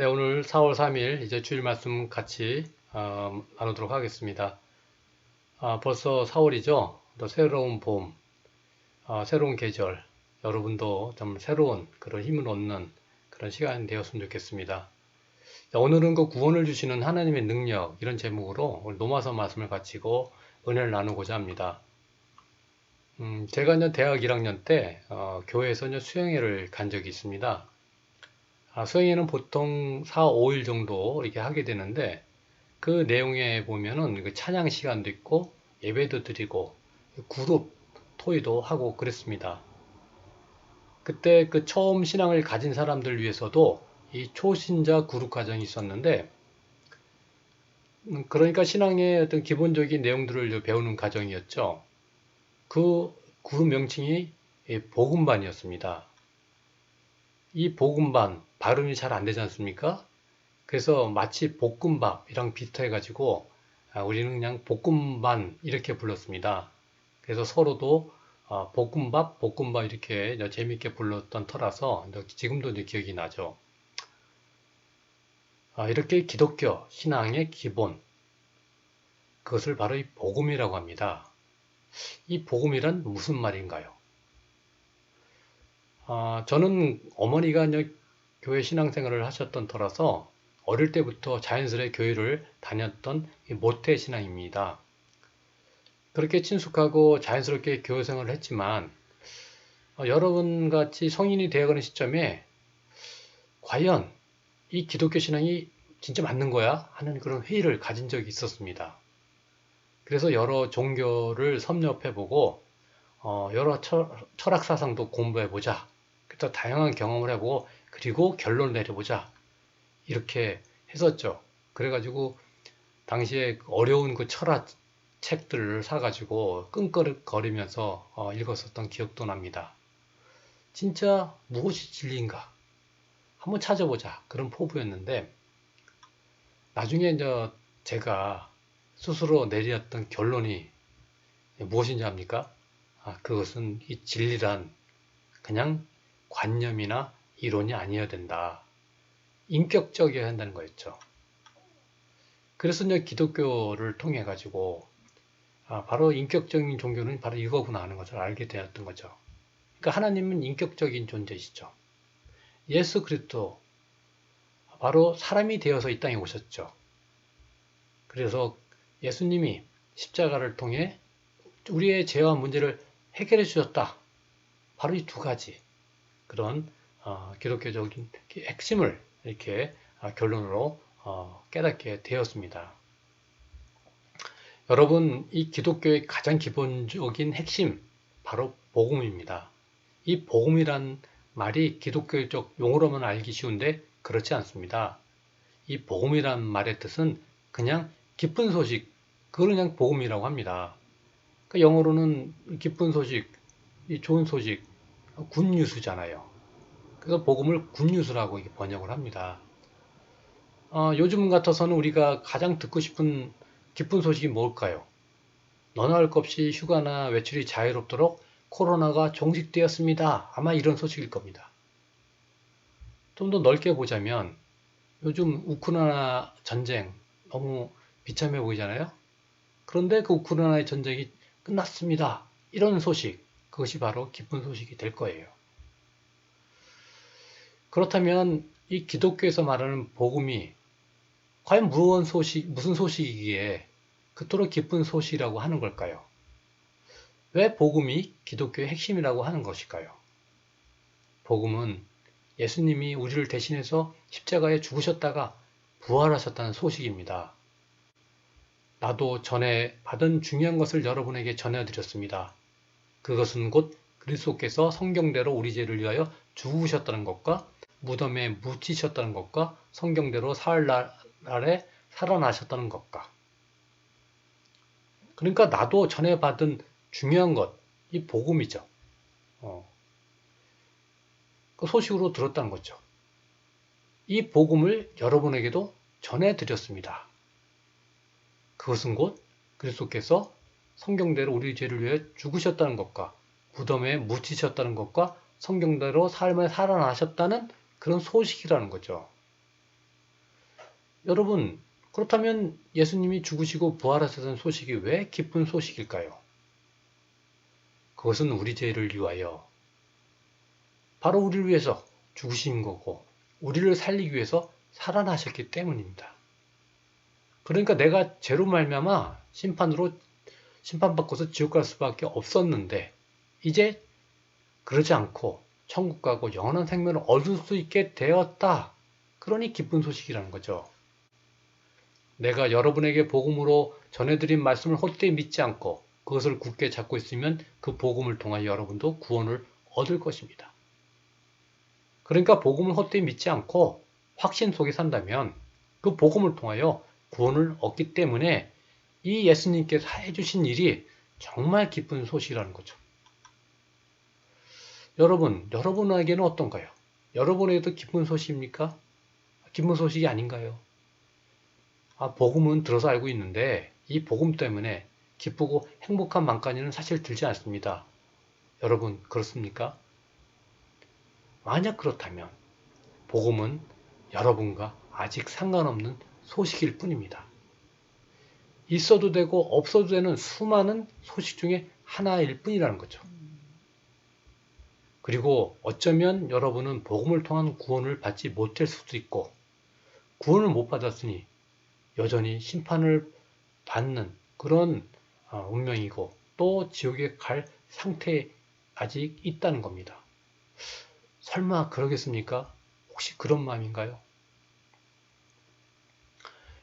네, 오늘 4월 3일 이제 주일 말씀 같이 어, 나누도록 하겠습니다. 아, 벌써 4월이죠. 또 새로운 봄, 아, 새로운 계절, 여러분도 좀 새로운 그런 힘을 얻는 그런 시간이 되었으면 좋겠습니다. 자, 오늘은 그 구원을 주시는 하나님의 능력 이런 제목으로 오늘 노마서 말씀을 가지고 은혜를 나누고자 합니다. 음, 제가 이제 대학 1학년 때 어, 교회에서 이제 수행회를 간 적이 있습니다. 아, 수행회는 보통 4, 5일 정도 이렇게 하게 되는데 그 내용에 보면은 그 찬양 시간도 있고 예배도 드리고 그룹 토의도 하고 그랬습니다. 그때 그 처음 신앙을 가진 사람들 위해서도 이 초신자 그룹 과정이 있었는데 음, 그러니까 신앙의 어떤 기본적인 내용들을 배우는 과정이었죠. 그 그룹 명칭이 복음반이었습니다. 이 복음반 발음이 잘 안 되지 않습니까? 그래서 마치 볶음밥이랑 비슷해 가지고 아, 우리는 그냥 볶음반 이렇게 불렀습니다. 그래서 서로도 아, 볶음밥, 볶음밥 이렇게 재밌게 불렀던 터라서 지금도 기억이 나죠. 아, 이렇게 기독교 신앙의 기본 그것을 바로 이 복음이라고 합니다. 이 복음이란 무슨 말인가요? 아, 저는 어머니가 교회 신앙생활을 하셨던 터라서 어릴 때부터 자연스레 교회를 다녔던 모태 신앙입니다. 그렇게 친숙하고 자연스럽게 교회 생활을 했지만 어, 여러분 같이 성인이 되어가는 시점에 과연 이 기독교 신앙이 진짜 맞는 거야? 하는 그런 회의를 가진 적이 있었습니다. 그래서 여러 종교를 섭렵해보고 어, 여러 철, 철학 사상도 공부해보자. 또 다양한 경험을 해보고 그리고 결론을 내려보자. 이렇게 했었죠. 그래가지고 당시에 어려운 그 철학 책들을 사가지고 끙끙거리면서 어, 읽었었던 기억도 납니다. 진짜 무엇이 진리인가? 한번 찾아보자. 그런 포부였는데 나중에 이제 제가 스스로 내렸던 결론이 무엇인지 압니까? 아, 그것은 이 진리란 그냥 관념이나 이론이 아니어야 된다. 인격적이어야 한다는 거였죠. 그래서 이제 기독교를 통해 가지고 아, 바로 인격적인 종교는 바로 이거구나 하는 것을 알게 되었던 거죠. 그러니까 하나님은 인격적인 존재이시죠. 예수 그리스도 바로 사람이 되어서 이 땅에 오셨죠. 그래서 예수님이 십자가를 통해 우리의 죄와 문제를 해결해 주셨다. 바로 이 두 가지. 그런 어, 기독교적인 핵심을 이렇게 어, 결론으로 어, 깨닫게 되었습니다. 여러분, 이 기독교의 가장 기본적인 핵심, 바로 복음입니다. 이 복음이란 말이 기독교적 용어로만 알기 쉬운데 그렇지 않습니다. 이 복음이란 말의 뜻은 그냥 기쁜 소식, 그걸 그냥 복음이라고 합니다. 그러니까 영어로는 기쁜 소식, 좋은 소식, 굿뉴스잖아요. 그래서 복음을 굿뉴스라고 번역을 합니다. 어, 요즘 같아서는 우리가 가장 듣고 싶은 기쁜 소식이 뭘까요? 너나 할 것 없이 휴가나 외출이 자유롭도록 코로나가 종식되었습니다. 아마 이런 소식일 겁니다. 좀 더 넓게 보자면 요즘 우크라이나 전쟁 너무 비참해 보이잖아요. 그런데 그 우크라이나의 전쟁이 끝났습니다. 이런 소식, 그것이 바로 기쁜 소식이 될 거예요. 그렇다면 이 기독교에서 말하는 복음이 과연 무슨 소식, 무슨 소식이기에 그토록 기쁜 소식이라고 하는 걸까요? 왜 복음이 기독교의 핵심이라고 하는 것일까요? 복음은 예수님이 우리를 대신해서 십자가에 죽으셨다가 부활하셨다는 소식입니다. 나도 전에 받은 중요한 것을 여러분에게 전해드렸습니다. 그것은 곧 그리스도께서 성경대로 우리 죄를 위하여 죽으셨다는 것과 무덤에 묻히셨다는 것과 성경대로 사흘 날에 살아나셨다는 것과 그러니까 나도 전에 받은 중요한 것, 이 복음이죠. 어. 그 소식으로 들었다는 거죠. 이 복음을 여러분에게도 전해드렸습니다. 그것은 곧 그리스도께서 성경대로 우리 죄를 위해 죽으셨다는 것과 무덤에 묻히셨다는 것과 성경대로 삶을 살아나셨다는 그런 소식이라는 거죠. 여러분, 그렇다면 예수님이 죽으시고 부활하셨다는 소식이 왜 기쁜 소식일까요? 그것은 우리 죄를 위하여 바로 우리를 위해서 죽으신 거고 우리를 살리기 위해서 살아나셨기 때문입니다. 그러니까 내가 죄로 말미암아 심판으로 심판받고서 지옥 갈 수밖에 없었는데 이제 그러지 않고 천국 가고 영원한 생명을 얻을 수 있게 되었다. 그러니 기쁜 소식이라는 거죠. 내가 여러분에게 복음으로 전해드린 말씀을 헛되이 믿지 않고 그것을 굳게 잡고 있으면 그 복음을 통하여 여러분도 구원을 얻을 것입니다. 그러니까 복음을 헛되이 믿지 않고 확신 속에 산다면 그 복음을 통하여 구원을 얻기 때문에 이 예수님께서 해주신 일이 정말 기쁜 소식이라는 거죠. 여러분, 여러분에게는 어떤가요? 여러분에게도 기쁜 소식입니까? 기쁜 소식이 아닌가요? 아, 복음은 들어서 알고 있는데 이 복음 때문에 기쁘고 행복한 맘까지는 사실 들지 않습니다. 여러분, 그렇습니까? 만약 그렇다면 복음은 여러분과 아직 상관없는 소식일 뿐입니다. 있어도 되고 없어도 되는 수많은 소식 중에 하나일 뿐이라는 거죠. 그리고 어쩌면 여러분은 복음을 통한 구원을 받지 못할 수도 있고 구원을 못 받았으니 여전히 심판을 받는 그런 어, 운명이고 또 지옥에 갈 상태에 아직 있다는 겁니다. 설마 그러겠습니까? 혹시 그런 마음인가요?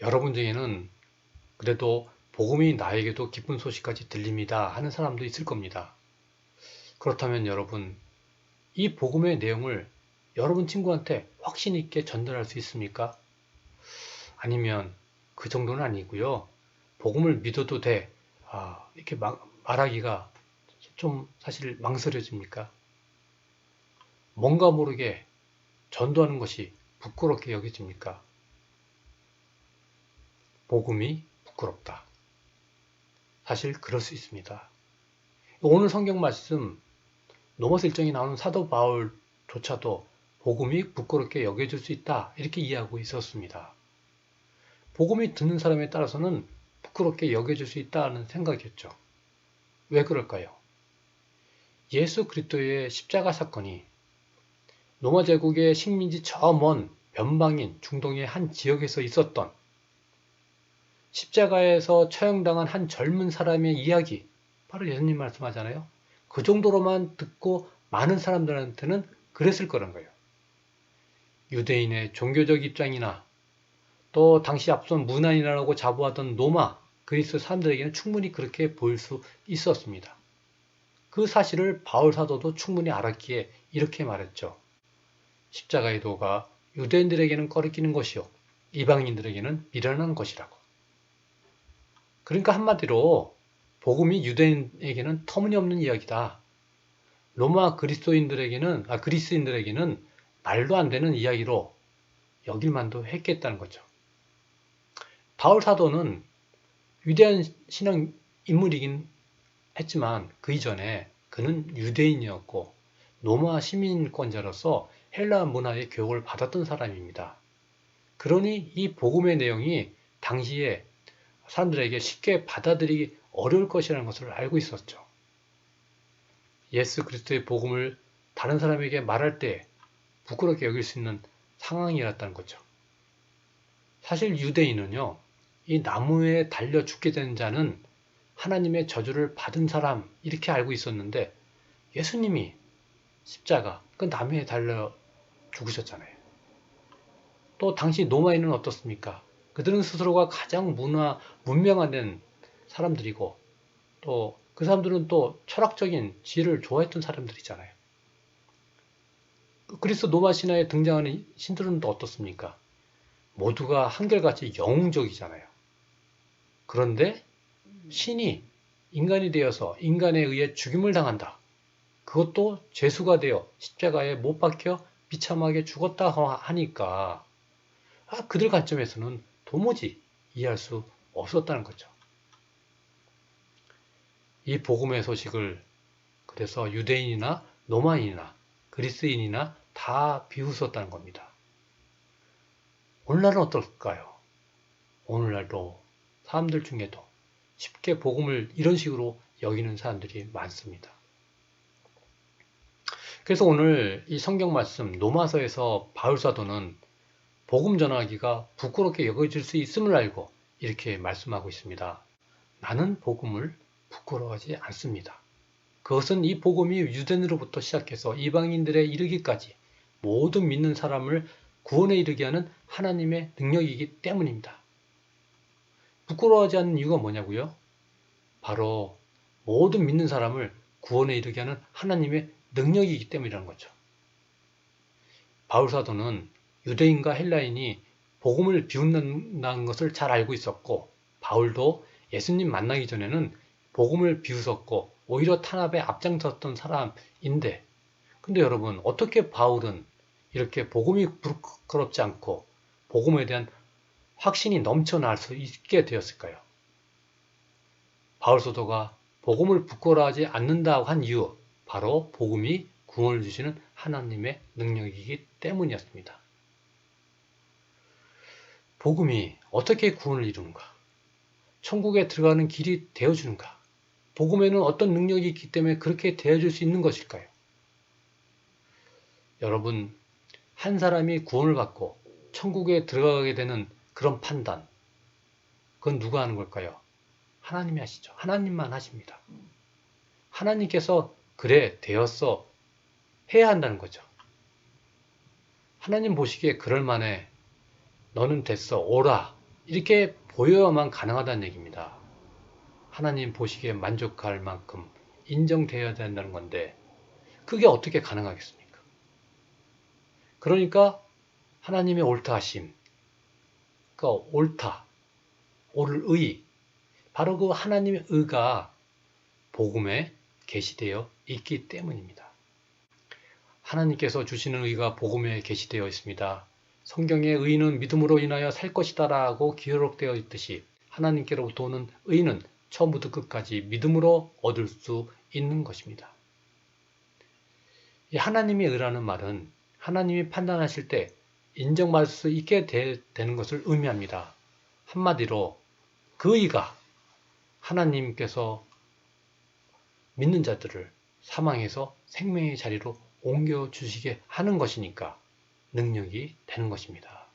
여러분 중에는 그래도 복음이 나에게도 기쁜 소식까지 들립니다 하는 사람도 있을 겁니다. 그렇다면 여러분, 이 복음의 내용을 여러분 친구한테 확신 있게 전달할 수 있습니까? 아니면 그 정도는 아니고요. 복음을 믿어도 돼. 아, 이렇게 막, 말하기가 좀 사실 망설여집니까? 뭔가 모르게 전도하는 것이 부끄럽게 여겨집니까? 복음이 부끄럽다. 사실 그럴 수 있습니다. 오늘 성경 말씀 노마스 일정이 나오는 사도 바울조차도 복음이 부끄럽게 여겨질 수 있다 이렇게 이해하고 있었습니다. 복음이 듣는 사람에 따라서는 부끄럽게 여겨질 수 있다는 생각이었죠. 왜 그럴까요? 예수 그리스도의 십자가 사건이 로마 제국의 식민지 저 먼 변방인 중동의 한 지역에서 있었던 십자가에서 처형당한 한 젊은 사람의 이야기, 바로 예수님 말씀하잖아요. 그 정도로만 듣고 많은 사람들한테는 그랬을 거란 거예요. 유대인의 종교적 입장이나 또 당시 앞선 문안이라고 자부하던 로마, 그리스 사람들에게는 충분히 그렇게 보일 수 있었습니다. 그 사실을 바울 사도도 충분히 알았기에 이렇게 말했죠. 십자가의 도가 유대인들에게는 꺼리끼는 것이요 이방인들에게는 미련한 것이라고. 그러니까 한마디로 복음이 유대인에게는 터무니없는 이야기다. 로마 그리스도인들에게는 아 그리스인들에게는 말도 안 되는 이야기로 여길만도 했겠다는 거죠. 바울 사도는 위대한 신앙 인물이긴 했지만 그 이전에 그는 유대인이었고 로마 시민권자로서 헬라 문화의 교육을 받았던 사람입니다. 그러니 이 복음의 내용이 당시에 사람들에게 쉽게 받아들이기 어려울 것이라는 것을 알고 있었죠. 예수 그리스도의 복음을 다른 사람에게 말할 때 부끄럽게 여길 수 있는 상황이었다는 거죠. 사실 유대인은요, 이 나무에 달려 죽게 된 자는 하나님의 저주를 받은 사람 이렇게 알고 있었는데 예수님이 십자가 그 나무에 달려 죽으셨잖아요. 또 당시 노마인은 어떻습니까? 그들은 스스로가 가장 문화 문명화된 사람들이고 또 그 사람들은 또 철학적인 지혜를 좋아했던 사람들이잖아요. 그리스 노마 신화에 등장하는 신들은 또 어떻습니까? 모두가 한결같이 영웅적이잖아요. 그런데 신이 인간이 되어서 인간에 의해 죽임을 당한다. 그것도 죄수가 되어 십자가에 못 박혀 비참하게 죽었다 하니까 아, 그들 관점에서는 도무지 이해할 수 없었다는 거죠. 이 복음의 소식을 그래서 유대인이나 로마인이나 그리스인이나 다 비웃었다는 겁니다. 오늘날은 어떨까요? 오늘날도 사람들 중에도 쉽게 복음을 이런 식으로 여기는 사람들이 많습니다. 그래서 오늘 이 성경 말씀 노마서에서 바울 사도는 복음 전하기가 부끄럽게 여겨질 수 있음을 알고 이렇게 말씀하고 있습니다. 나는 복음을 부끄러워하지 않습니다. 그것은 이 복음이 유대인으로부터 시작해서 이방인들에 이르기까지 모든 믿는 사람을 구원에 이르게 하는 하나님의 능력이기 때문입니다. 부끄러워하지 않는 이유가 뭐냐고요? 바로 모든 믿는 사람을 구원에 이르게 하는 하나님의 능력이기 때문이라는 거죠. 바울 사도는 유대인과 헬라인이 복음을 비웃는다는 것을 잘 알고 있었고 바울도 예수님 만나기 전에는 복음을 비웃었고 오히려 탄압에 앞장섰던 사람인데 근데 여러분 어떻게 바울은 이렇게 복음이 부끄럽지 않고 복음에 대한 확신이 넘쳐날 수 있게 되었을까요? 바울 사도가 복음을 부끄러워하지 않는다고 한 이유 바로 복음이 구원을 주시는 하나님의 능력이기 때문이었습니다. 복음이 어떻게 구원을 이루는가? 천국에 들어가는 길이 되어주는가? 복음에는 어떤 능력이 있기 때문에 그렇게 되어줄 수 있는 것일까요? 여러분, 한 사람이 구원을 받고 천국에 들어가게 되는 그런 판단, 그건 누가 하는 걸까요? 하나님이 하시죠. 하나님만 하십니다. 하나님께서 그래, 되었어. 해야 한다는 거죠. 하나님 보시기에 그럴 만해. 너는 됐어. 오라. 이렇게 보여야만 가능하다는 얘기입니다. 하나님 보시기에 만족할 만큼 인정되어야 된다는 건데, 그게 어떻게 가능하겠습니까? 그러니까 하나님의 옳다 하심, 그러니까 옳다, 옳을 의, 바로 그 하나님의 의가 복음에 계시되어 있기 때문입니다. 하나님께서 주시는 의가 복음에 계시되어 있습니다. 성경의 의는 믿음으로 인하여 살 것이다라고 기록되어 있듯이 하나님께로부터 오는 의는 처음부터 끝까지 믿음으로 얻을 수 있는 것입니다. 하나님의 의라는 말은 하나님이 판단하실 때 인정받을 수 있게 되, 는 것을 의미합니다. 한마디로 그 의가 하나님께서 믿는 자들을 사망에서 생명의 자리로 옮겨 주시게 하는 것이니까 능력이 되는 것입니다.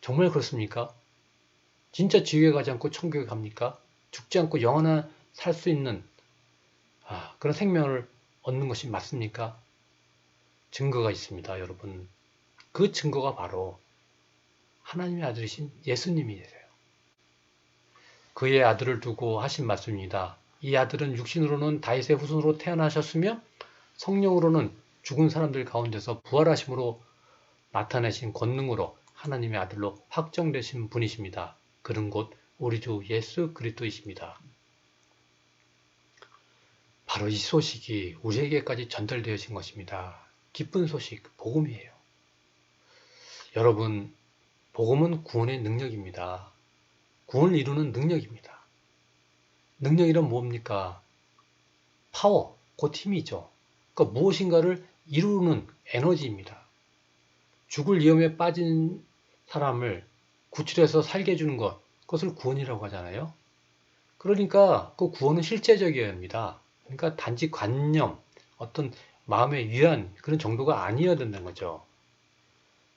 정말 그렇습니까? 진짜 지옥에 가지 않고 천국에 갑니까? 죽지 않고 영원한 살 수 있는 아, 그런 생명을 얻는 것이 맞습니까? 증거가 있습니다, 여러분. 그 증거가 바로 하나님의 아들이신 예수님이세요. 그의 아들을 두고 하신 말씀입니다. 이 아들은 육신으로는 다윗의 후손으로 태어나셨으며 성령으로는 죽은 사람들 가운데서 부활하심으로 나타내신 권능으로 하나님의 아들로 확정되신 분이십니다. 그런 곧 우리 주 예수 그리스도이십니다. 바로 이 소식이 우리에게까지 전달되어진 것입니다. 기쁜 소식, 복음이에요. 여러분, 복음은 구원의 능력입니다. 구원을 이루는 능력입니다. 능력이란 뭡니까? 파워, 곧 힘이죠. 그러니까 무엇인가를 이루는 에너지입니다. 죽을 위험에 빠진 사람을 구출해서 살게 해주는 것, 그것을 구원이라고 하잖아요. 그러니까 그 구원은 실제적이어야 합니다. 그러니까 단지 관념, 어떤 마음의 위안 그런 정도가 아니어야 된다는 거죠.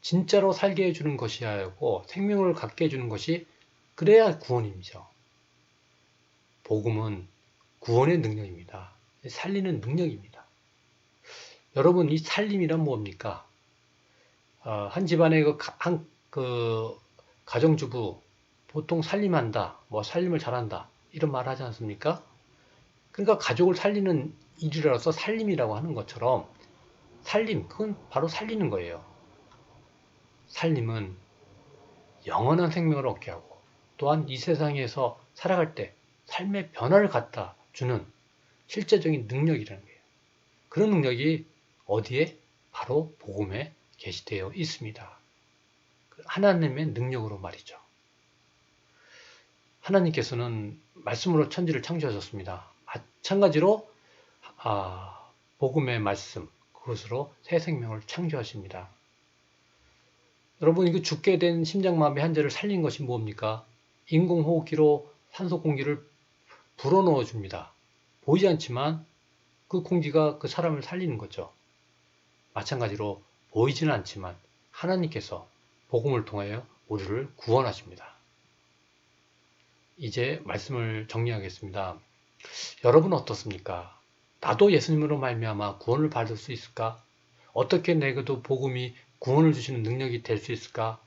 진짜로 살게 해주는 것이야 하고 생명을 갖게 해주는 것이 그래야 구원이죠. 복음은 구원의 능력입니다. 살리는 능력입니다. 여러분, 이 살림이란 뭡니까? 어, 한 집안의 그, 한, 그, 가정주부, 보통 살림한다, 뭐, 살림을 잘한다, 이런 말 하지 않습니까? 그러니까 가족을 살리는 일이라서 살림이라고 하는 것처럼, 살림, 그건 바로 살리는 거예요. 살림은 영원한 생명을 얻게 하고, 또한 이 세상에서 살아갈 때 삶의 변화를 갖다 주는 실제적인 능력이라는 거예요. 그런 능력이 어디에? 바로 복음에 계시되어 있습니다. 하나님의 능력으로 말이죠. 하나님께서는 말씀으로 천지를 창조하셨습니다. 마찬가지로 아, 복음의 말씀 그것으로 새 생명을 창조하십니다. 여러분 이거 죽게 된 심장마비 환자를 살린 것이 뭡니까? 인공호흡기로 산소 공기를 불어넣어 줍니다. 보이지 않지만 그 공기가 그 사람을 살리는 거죠. 마찬가지로 보이지는 않지만 하나님께서 복음을 통하여 우리를 구원하십니다. 이제 말씀을 정리하겠습니다. 여러분은 어떻습니까? 나도 예수님으로 말미암아 구원을 받을 수 있을까? 어떻게 내게도 복음이 구원을 주시는 능력이 될 수 있을까?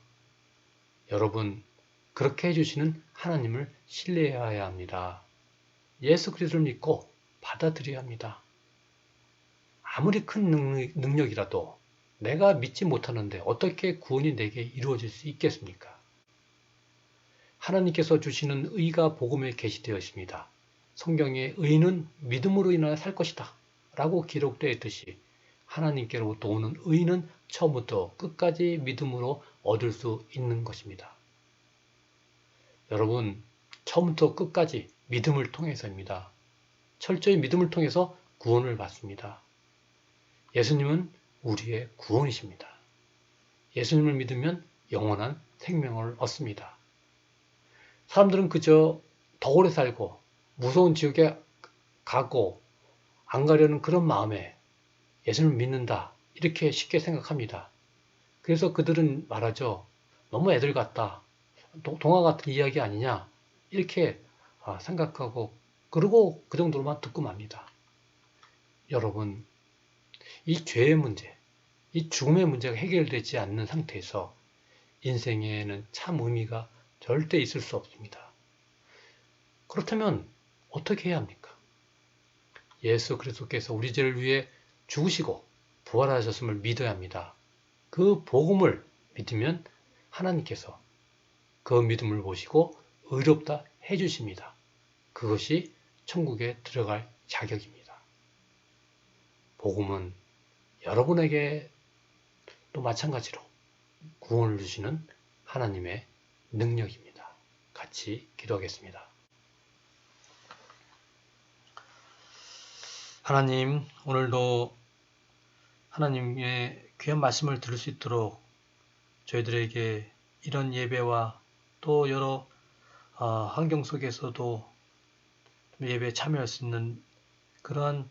여러분, 그렇게 해주시는 하나님을 신뢰해야 합니다. 예수 그리스도를 믿고 받아들여야 합니다. 아무리 큰 능력 이라도 내가 믿지 못하는데 어떻게 구원이 내게 이루어질 수 있겠습니까? 하나님께서 주시는 의가 복음에 게시되어 있습니다. 성경에 의는 믿음으로 인하여 살 것이다. 라고 기록되어 있듯이 하나님께로부터 오는 의는 처음부터 끝까지 믿음으로 얻을 수 있는 것입니다. 여러분, 처음부터 끝까지 믿음을 통해서입니다. 철저히 믿음을 통해서 구원을 받습니다. 예수님은 우리의 구원이십니다. 예수님을 믿으면 영원한 생명을 얻습니다. 사람들은 그저 더 오래 살고 무서운 지옥에 가고 안 가려는 그런 마음에 예수님을 믿는다. 이렇게 쉽게 생각합니다. 그래서 그들은 말하죠. 너무 애들 같다. 동화 같은 이야기 아니냐. 이렇게 아, 생각하고 그러고 그 정도로만 듣고 맙니다. 여러분 이 죄의 문제, 이 죽음의 문제가 해결되지 않는 상태에서 인생에는 참 의미가 절대 있을 수 없습니다. 그렇다면 어떻게 해야 합니까? 예수 그리스도께서 우리 죄를 위해 죽으시고 부활하셨음을 믿어야 합니다. 그 복음을 믿으면 하나님께서 그 믿음을 보시고 의롭다 해주십니다. 그것이 천국에 들어갈 자격입니다. 복음은 여러분에게 또 마찬가지로 구원을 주시는 하나님의 능력입니다. 같이 기도하겠습니다. 하나님, 오늘도 하나님의 귀한 말씀을 들을 수 있도록 저희들에게 이런 예배와 또 여러 어, 환경 속에서도 예배에 참여할 수 있는 그러한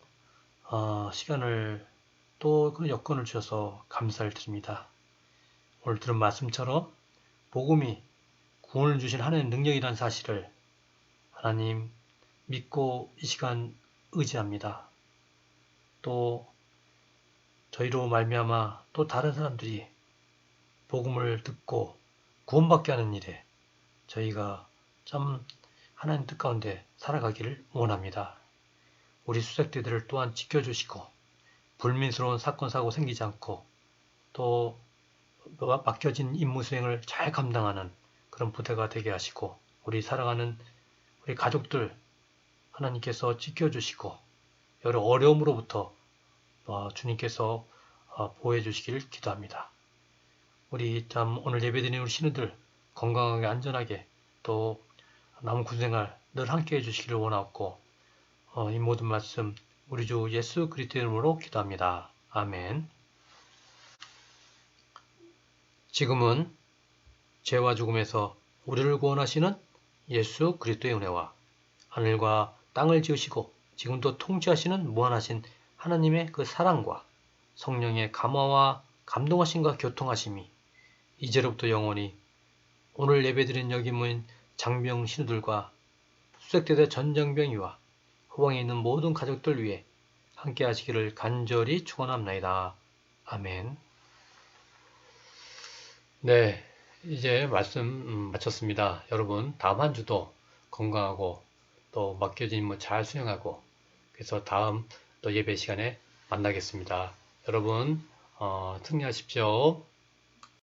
어, 시간을 또 그런 여건을 주셔서 감사를 드립니다. 오늘 들은 말씀처럼 복음이 구원을 주신 하나님의 능력이라는 사실을 하나님 믿고 이 시간 의지합니다. 또 저희로 말미암아 또 다른 사람들이 복음을 듣고 구원받게 하는 일에 저희가 참 하나님 뜻 가운데 살아가기를 원합니다. 우리 수색대들을 또한 지켜주시고 불민스러운 사건 사고 생기지 않고 또 맡겨진 임무 수행을 잘 감당하는 그런 부대가 되게 하시고 우리 살아가는 우리 가족들 하나님께서 지켜주시고 여러 어려움으로부터 어, 주님께서 어, 보호해 주시기를 기도합니다. 우리 참 오늘 예배드리는 우리 신우들 건강하게 안전하게 또 남은 군생활 늘 함께 해주시기를 원하고 어, 이 모든 말씀 우리 주 예수 그리스도의 이름으로 기도합니다. 아멘. 지금은 죄와 죽음에서 우리를 구원하시는 예수 그리스도의 은혜와 하늘과 땅을 지으시고 지금도 통치하시는 무한하신 하나님의 그 사랑과 성령의 감화와 감동하심과 교통하심이 이제로부터 영원히 오늘 예배드린 여기 모인 장병 신우들과 수색대대 전장병이와 후방에 있는 모든 가족들 위해 함께 하시기를 간절히 축원합니다. 아멘. 네, 이제 말씀 음, 마쳤습니다. 여러분 다음 한 주도 건강하고 또 맡겨진 임무 잘 수행하고 그래서 다음 또 예배 시간에 만나겠습니다. 여러분 어, 승리하십시오.